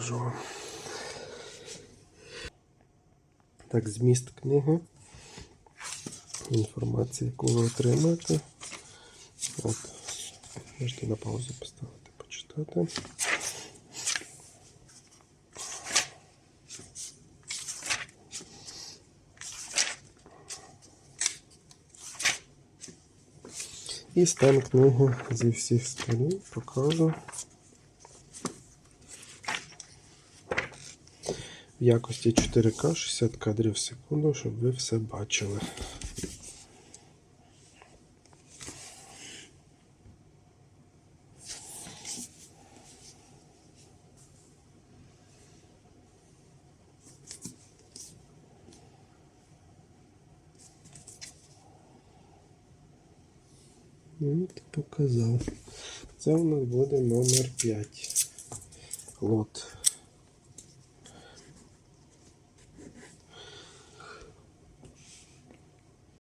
покажу вам. Так, зміст книги. Інформація, яку ви отримаєте. От. Можете на паузу поставити, почитати. І стан книги зі всіх сторін покажу. В якості 4К 60 кадрів в секунду, щоб ви все бачили. От показав. Це у нас буде номер 5. Лот